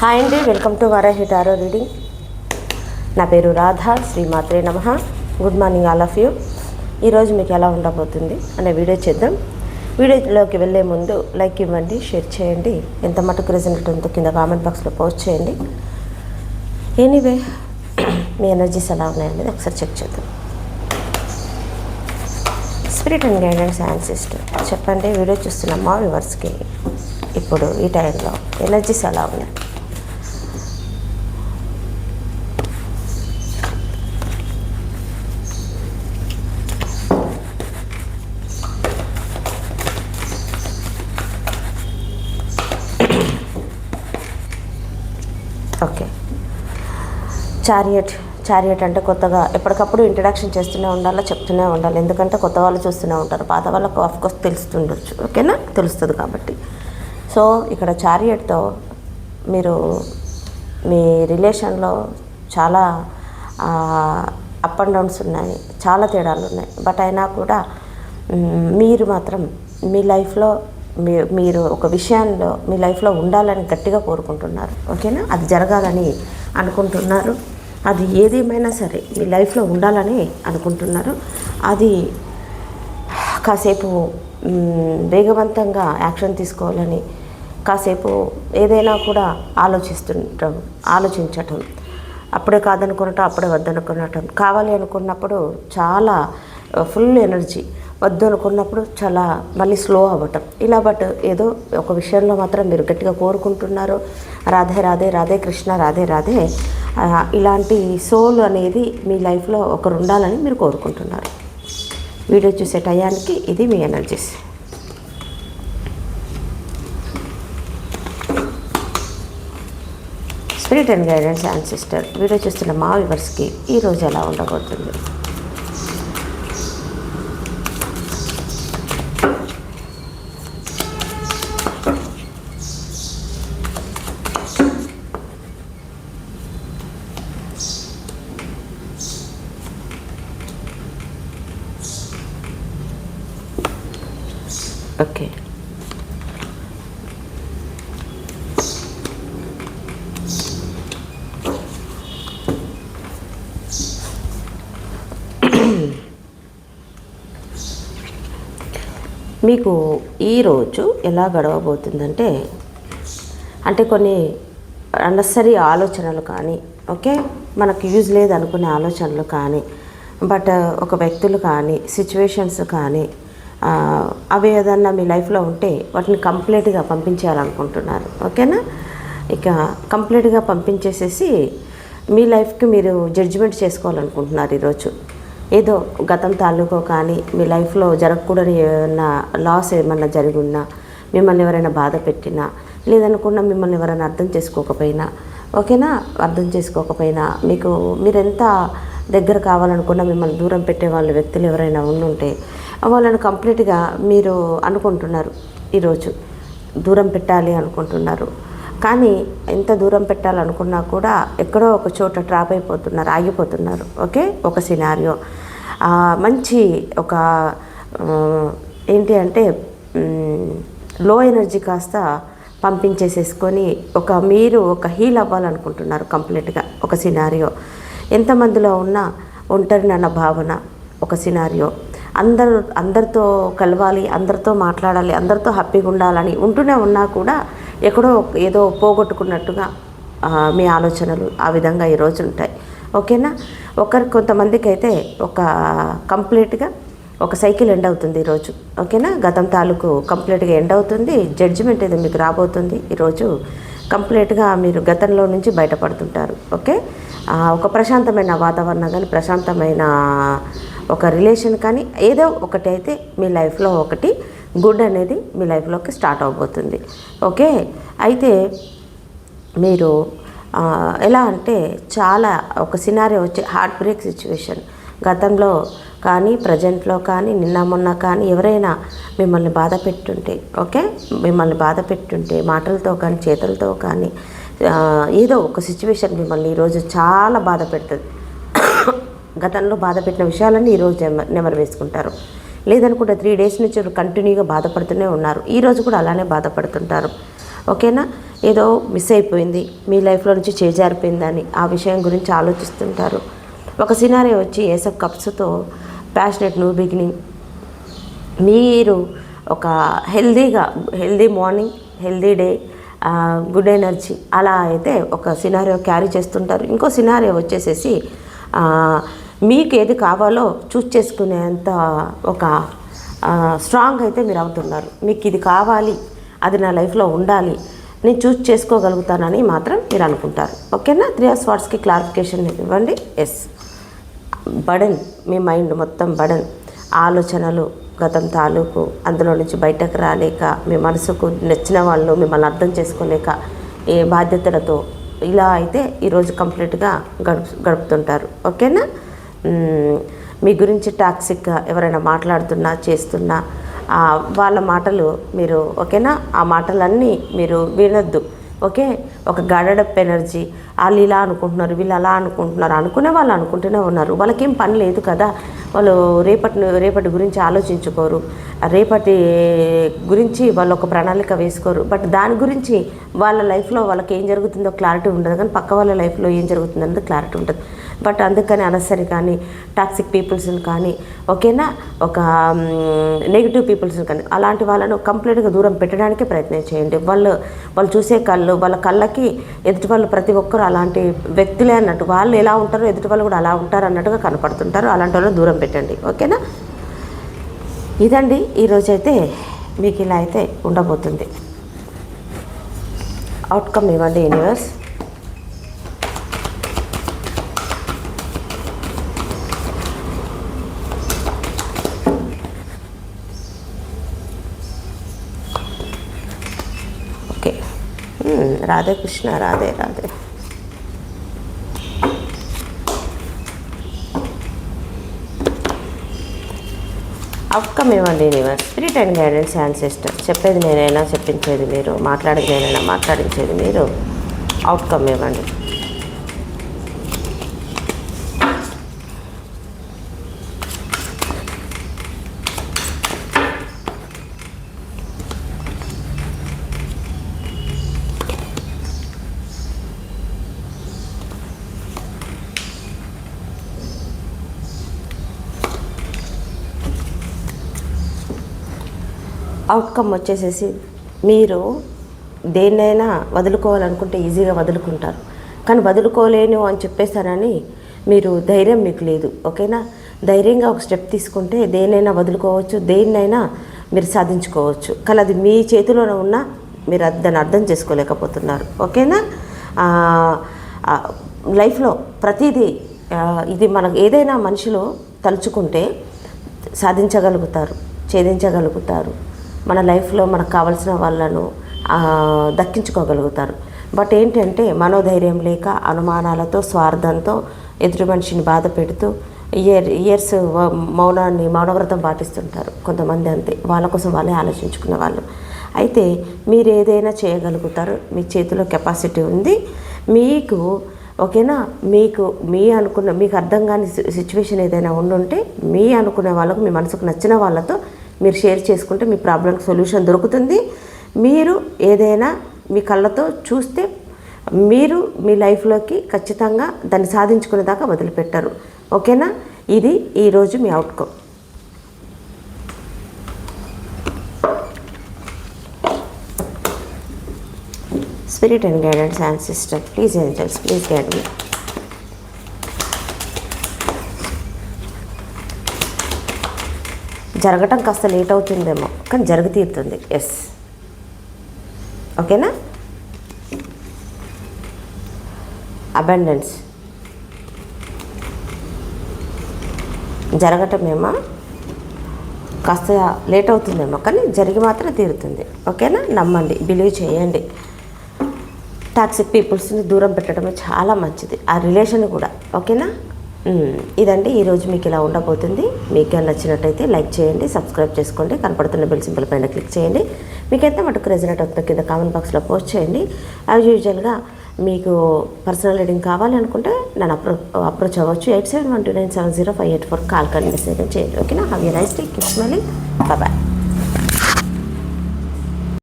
Hi అండి welcome to Varahi tarot reading నా పేరు రాధా శ్రీమాత్రే నమ. Good morning all of you ఈరోజు మీకు ఎలా ఉండబోతుంది అనే వీడియో చేద్దాం. వీడియోలోకి వెళ్ళే ముందు లైక్ ఇవ్వండి షేర్ చేయండి. ఎంత మటుకు రిజల్ట్ ఉందో కింద కామెంట్ బాక్స్లో పోస్ట్ చేయండి. ఎనీవే మీ ఎనర్జీస్ ఎలా ఉన్నాయనేది ఒకసారి చెక్ చేద్దాం. స్పిరిట్ అండ్ గైడెన్స్ అండ్ చెప్పండి వీడియో చూస్తున్న మా వ్యూవర్స్కి ఇప్పుడు ఈ టైంలో ఎనర్జీస్ ఎలా ఉన్నాయి ఓకే చారియట్ చారియట్ అంటే కొత్తగా ఎప్పటికప్పుడు ఇంట్రడక్షన్ చేస్తూనే ఉండాలి చెప్తూనే ఉండాలి. ఎందుకంటే కొత్త వాళ్ళు చూస్తూనే ఉంటారు. పాత వాళ్ళకు ఆఫ్కోర్స్ తెలుస్తుండొచ్చు. ఓకేనా తెలుస్తుంది కాబట్టి. సో ఇక్కడ చారియట్తో మీరు మీ రిలేషన్లో చాలా అప్ అండ్ డౌన్స్ ఉన్నాయి. చాలా తేడాలు ఉన్నాయి. బట్ అయినా కూడా మీరు మాత్రం మీ లైఫ్లో మీ మీరు ఒక విషయంలో మీ లైఫ్లో ఉండాలని గట్టిగా కోరుకుంటున్నారు. ఓకేనా అది జరగాలని అనుకుంటున్నారు. అది ఏదేమైనా సరే మీ లైఫ్లో ఉండాలని అనుకుంటున్నారు. అది కాసేపు వేగవంతంగా యాక్షన్ తీసుకోవాలని కాసేపు ఏదైనా కూడా ఆలోచిస్తుండటం ఆలోచించటం అప్పుడే కాదనుకున్నటం అప్పుడే వద్దనుకున్నటం కావాలి అనుకున్నప్పుడు చాలా ఫుల్ ఎనర్జీ. వద్దు అనుకున్నప్పుడు చాలా మళ్ళీ స్లో అవ్వటం. ఇలా బట్ ఏదో ఒక విషయంలో మాత్రం మీరు గట్టిగా కోరుకుంటున్నారు. రాధే రాధే రాధే కృష్ణ రాధే రాధే. ఇలాంటి సోల్ అనేది మీ లైఫ్లో ఒకరు ఉండాలని మీరు కోరుకుంటున్నారు. వీడియో చూసే టయానికి ఇది మీ energies. Spirit and guidance and sister video చూస్తున్న మా వివర్స్కి ఈరోజు ఎలా ఉండబోతుంది? Thank you. మీకు ఈరోజు ఎలా గడవబోతుందంటే అంటే కొన్ని అన్నసరి ఆలోచనలు కానీ ఓకే? మనకు యూజ్ లేదు అనుకునే ఆలోచనలు కానీ బట్ ఒక వ్యక్తులు కానీ సిచ్యువేషన్స్ కానీ అవి ఏదన్నా మీ లైఫ్లో ఉంటే వాటిని కంప్లీట్గా పంపించేయాలనుకుంటున్నారు. ఓకేనా? ఇక కంప్లీట్గా పంపించేసేసి మీ లైఫ్కి మీరు జడ్జిమెంట్ చేసుకోవాలనుకుంటున్నారు ఈరోజు. ఏదో గతం తాలూకో కానీ మీ లైఫ్లో జరగకూడని ఏమన్నా లాస్ ఏమన్నా జరిగి ఉన్నా మిమ్మల్ని ఎవరైనా బాధ పెట్టినా లేదనుకున్నా మిమ్మల్ని ఎవరైనా అర్థం చేసుకోకపోయినా ఓకేనా? అర్థం చేసుకోకపోయినా మీకు మీరెంత దగ్గర కావాలనుకున్నా మిమ్మల్ని దూరం పెట్టే వాళ్ళ వ్యక్తులు ఎవరైనా ఉండుంటే వాళ్ళని కంప్లీట్గా మీరు అనుకుంటున్నారు. ఈరోజు దూరం పెట్టాలి అనుకుంటున్నారు. కానీ ఎంత దూరం పెట్టాలనుకున్నా కూడా ఎక్కడో ఒక చోట ట్రాప్ అయిపోతున్నారు ఆగిపోతున్నారు. ఓకే? ఒక సినారియో. మంచి ఒక ఏంటి అంటే లో ఎనర్జీ కాస్త పంపించేసేసుకొని ఒక మీరు ఒక హీల్ అవ్వాలనుకుంటున్నారు కంప్లీట్గా ఒక సినారియో. ఎంతమందిలో ఉన్నా ఒంటరినన్న భావన ఒక సినారియో. అందరు అందరితో కలవాలి అందరితో మాట్లాడాలి అందరితో హ్యాపీగా ఉండాలని ఉంటూనే ఉన్నా కూడా ఎక్కడో ఏదో పోగొట్టుకున్నట్టుగా మీ ఆలోచనలు ఆ విధంగా ఈరోజు ఉంటాయి. ఓకేనా? ఒకరి కొంతమందికి అయితే ఒక కంప్లీట్గా ఒక సైకిల్ ఎండ్ అవుతుంది ఈరోజు ఓకేనా? గతం తాలూకు కంప్లీట్గా ఎండ్ అవుతుంది. జడ్జిమెంట్ ఏదో మీకు రాబోతుంది ఈరోజు కంప్లీట్గా మీరు గతంలో నుంచి బయటపడుతుంటారు. ఓకే? ఒక ప్రశాంతమైన వాతావరణం కానీ ప్రశాంతమైన ఒక రిలేషన్ కానీ ఏదో ఒకటి అయితే మీ లైఫ్లో ఒకటి గుడ్ అనేది మీ లైఫ్లోకి స్టార్ట్ అవబోతుంది. ఓకే అయితే మీరు ఎలా అంటే చాలా ఒక సినారీ వచ్చే హార్ట్ బ్రేక్ సిచ్యువేషన్ గతంలో కానీ ప్రజెంట్లో కానీ నిన్న మొన్న కానీ ఎవరైనా మిమ్మల్ని బాధ పెట్టుంటే ఓకే మిమ్మల్ని బాధ పెట్టుంటే మాటలతో కానీ చేతులతో కానీ ఏదో ఒక సిచ్యువేషన్ మిమ్మల్ని ఈరోజు చాలా బాధ పెడుతుంది. గతంలో బాధ పెట్టిన విషయాలన్నీ ఈరోజు నెమ నెమరు వేసుకుంటారు. లేదనుకుంటే త్రీ డేస్ నుంచి కంటిన్యూగా బాధపడుతూనే ఉన్నారు. ఈరోజు కూడా అలానే బాధపడుతుంటారు. ఓకేనా? ఏదో మిస్ అయిపోయింది. మీ లైఫ్లో నుంచి చేజారిపోయిందని ఆ విషయం గురించి ఆలోచిస్తుంటారు. ఒక సినారీ వచ్చి ఏసఫ్ కప్స్తో ప్యాషనెట్ న్యూ బిగినింగ్. మీరు ఒక హెల్దీగా healthy morning healthy day good energy అలా అయితే ఒక సినారియో క్యారీ చేస్తుంటారు. ఇంకో సినారియో వచ్చేసేసి మీకు ఏది కావాలో చూస్ చేసుకునేంత ఒక స్ట్రాంగ్ అయితే మీరు అవుతున్నారు. మీకు ఇది కావాలి అది నా లైఫ్లో ఉండాలి నేను చూస్ చేసుకోగలుగుతానని మాత్రం మీరు అనుకుంటారు. ఓకేనా త్రీ ఆఫ్ స్వాట్స్కి క్లారిఫికేషన్ ఇవ్వండి. ఎస్ బడన్ మీ మైండ్ మొత్తం బడన్. ఆలోచనలు గతం తాలూకు అందులో నుంచి బయటకు రాలేక మీ మనసుకు నచ్చిన వాళ్ళు మిమ్మల్ని అర్థం చేసుకోలేక ఏ బాధ్యతలతో ఇలా అయితే ఈరోజు కంప్లీట్గా గడుపు గడుపుతుంటారు. ఓకేనా? మీ గురించి టాక్సిక్గా ఎవరైనా మాట్లాడుతున్నా చేస్తున్నా వాళ్ళ మాటలు మీరు ఓకేనా? ఆ మాటలన్నీ మీరు వినొద్దు. ఓకే? ఒక గడడప్ ఎనర్జీ. వాళ్ళు ఇలా అనుకుంటున్నారు వీళ్ళు అలా అనుకుంటున్నారు అనుకునే వాళ్ళు అనుకుంటూనే ఉన్నారు. వాళ్ళకేం పని లేదు కదా. వాళ్ళు రేపటి రేపటి గురించి ఆలోచించుకోరు. రేపటి గురించి వాళ్ళు ఒక ప్రణాళిక వేసుకోరు. బట్ దాని గురించి వాళ్ళ లైఫ్లో వాళ్ళకి ఏం జరుగుతుందో క్లారిటీ ఉండదు. కానీ పక్క వాళ్ళ లైఫ్లో ఏం జరుగుతుందన్నది క్లారిటీ ఉంటుంది. బట్ అందుకని అనసరి కానీ టాక్సిక్ పీపుల్స్ని కానీ ఓకేనా? ఒక నెగిటివ్ పీపుల్స్ని కానీ అలాంటి వాళ్ళను కంప్లీట్గా దూరం పెట్టడానికే ప్రయత్నం చేయండి. వాళ్ళు వాళ్ళు చూసే కళ్ళు వాళ్ళ కళ్ళకి ఎదుటి వాళ్ళు ప్రతి ఒక్కరు అలాంటి వ్యక్తులే అన్నట్టు వాళ్ళు ఎలా ఉంటారో ఎదుటి వాళ్ళు కూడా అలా ఉంటారు అన్నట్టుగా కనపడుతుంటారు. అలాంటి వాళ్ళని దూరం పెట్టండి. ఓకేనా? ఇదండి. ఈరోజైతే మీకు ఇలా అయితే ఉండబోతుంది. అవుట్కమ్ ఇవ్వండి యూనివర్స్ ఓకే మ్మ్. రాధే కృష్ణ రాధే రాధే. అవుట్కమ్ ఇవ్వండి universe spirit and guidance ancestor చెప్పేది నేనైనా చెప్పించేది మీరు మాట్లాడేది నేనైనా మాట్లాడించేది మీరు. అవుట్కమ్ ఇవ్వండి అవుట్కమ్ వచ్చేసేసి మీరు దేన్నైనా వదులుకోవాలనుకుంటే ఈజీగా వదులుకుంటారు. కానీ వదులుకోలేను అని చెప్పేసారని మీరు ధైర్యం మీకు లేదు ఓకేనా? ధైర్యంగా ఒక స్టెప్ తీసుకుంటే దేన్నైనా వదులుకోవచ్చు దేన్నైనా మీరు సాధించుకోవచ్చు. కానీ అది మీ చేతిలోనే ఉన్నా మీరు దాన్ని అర్థం చేసుకోలేకపోతున్నారు ఓకేనా? లైఫ్లో ప్రతిదీ ఇది మనకు ఏదైనా మనిషిలో తలుచుకుంటే సాధించగలుగుతారు ఛేదించగలుగుతారు. మన లైఫ్లో మనకు కావలసిన వాళ్ళను దక్కించుకోగలుగుతారు. బట్ ఏంటంటే మనోధైర్యం లేక అనుమానాలతో స్వార్థంతో ఎదుటి మనిషిని బాధ పెడుతూ ఇయర్ ఇయర్స్ మౌనాన్ని మౌనవ్రతం పాటిస్తుంటారు కొంతమంది అంతే. వాళ్ళ కోసం వాళ్ళే ఆలోచించుకునే వాళ్ళు. అయితే మీరు ఏదైనా చేయగలుగుతారు. మీ చేతిలో కెపాసిటీ ఉంది. మీకు ఓకేనా? మీకు మీ అనుకున్న మీకు అర్థం కాని సిచ్యువేషన్ ఏదైనా ఉండుంటే మీ అనుకునే వాళ్ళకు మీ మనసుకు నచ్చిన వాళ్ళతో మీరు షేర్ చేసుకుంటే మీ ప్రాబ్లంకి సొల్యూషన్ దొరుకుతుంది. మీరు ఏదైనా మీ కళ్ళతో చూస్తే మీరు మీ లైఫ్లోకి ఖచ్చితంగా దాన్ని సాధించుకునే దాకా వదిలిపెట్టారు. ఓకేనా? ఇది ఈరోజు మీ outcome spirit and guidance and sister please angels please guide మీ జరగటం కాస్త లేట్ అవుతుందేమో కానీ జరిగి తీరుతుంది. ఎస్ ఓకేనా అబండెన్స్ జరగటమేమో? కాస్త లేట్ అవుతుందేమో కానీ జరిగి మాత్రం తీరుతుంది. ఓకేనా నమ్మండి బిలీవ్ చేయండి. టాక్సిక్ పీపుల్స్ని దూరం పెట్టడమే చాలా మంచిది. ఆ రిలేషన్ కూడా. ఓకేనా ఇదండి ఈరోజు మీకు ఇలా ఉండబోతుంది. మీకు నచ్చినట్టయితే లైక్ చేయండి సబ్స్క్రైబ్ చేసుకోండి కనపడుతున్న బెల్ సింపుల్ పైన క్లిక్ చేయండి. మీకు ఎంత మటుకు రెజనేట్ అవుతుందో కింద కామెంట్ బాక్స్లో పోస్ట్ చేయండి. యాజ్ యూజువల్గా మీకు పర్సనల్ రీడింగ్ కావాలనుకుంటే నన్ను అప్రో అప్రోచ్ అవ్వచ్చు. Eight seven one two nine seven zero five eight four call కానీ మెసేజ్ చేయండి. ఓకేనా హ్యావ్ యూ నైస్ డే కిట్స్ మళ్ళీ బాయ్